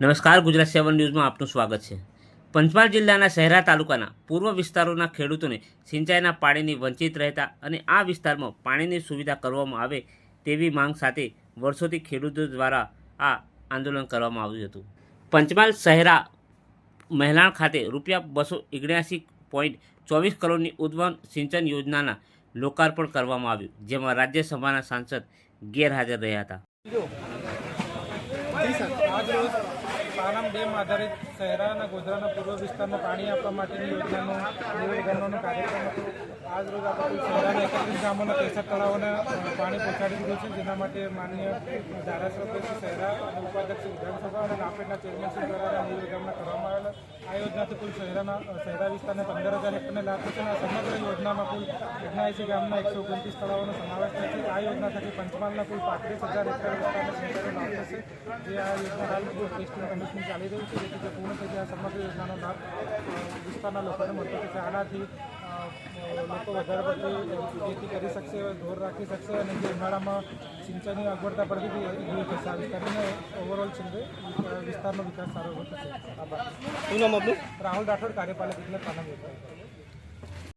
નમસ્કાર, ગુજરાત સેવન ન્યૂઝમાં આપનું સ્વાગત છે. પંચમહાલ જિલ્લાના શહેરા તાલુકાના પૂર્વ વિસ્તારોના ખેડૂતોને સિંચાઈના પાણીની વંચિત રહેતા અને આ વિસ્તારમાં પાણીની સુવિધા કરવામાં આવે તેવી માંગ સાથે વર્ષોથી ખેડૂતો દ્વારા આ આંદોલન કરવામાં આવ્યું હતું. પંચમહાલ શહેરા મહેલાણ ખાતે રૂપિયા બસો ઓગણ્યાસી પોઈન્ટ ચોવીસ કરોડની ઉદ્વહન સિંચન યોજનાના લોકાર્પણ કરવામાં આવ્યું, જેમાં રાજ્યસભાના સાંસદ ગેરહાજર રહ્યા હતા. પાનમ ડેમ આધારિત શહેરા અને ગોધરાના પૂર્વ વિસ્તારમાં પાણી આપવા માટેની યોજનાનું કાર્યક્રમ હતો. આજ રોજ આપણે શહેરાના એકત્રીસ ગામોના ત્રેસઠ તળાવોને પાણી પહોંચાડી દીધું છે. જેના માટે માન્ય ધારાસભ્ય શ્રી શહેરા અને ઉપાધ્યક્ષ વિધાનસભા અને નાપેડના ચેરમેનશ્રી દ્વારા નિવેદનના કરવામાં આવેલા. આ યોજનાથી કુલ શહેરાના શહેરા વિસ્તારને પંદર હજાર હેક્ટરને લાભ થશે અને સમગ્ર યોજનામાં કુલ ઓગણએંસી ગામના એકસો ઓગણત્રીસ તળાવોનો સમાવેશ થાય છે. આ યોજના થકી પંચમહાલના કુલ પાંત્રીસ હજાર હેક્ટર વિસ્તારને લાભ થશે જે આ યોજના હાલ ટેસ્ટિંગ કમિશનિંગ ચાલી રહ્યું છે જેથી જે પૂર્ણ થઈ આ સમગ્ર યોજનાનો લાભ વિસ્તારના લોકોને મળતો થશે આનાથી લોકો વધારે પડતી ખેતી કરી શકશે ઢોર રાખી શકશે અને જે ઉનાળામાં સિંચાઈની અગવડતા પડતી હતી દૂર થશે. આ વિસ્તારને ઓવરઓલ છે વિસ્તારનો વિકાસ સારો એવો થશે. આભાર. શું નામ રાહુલ રાઠોડ કાર્યપાલક એટલે પાનમ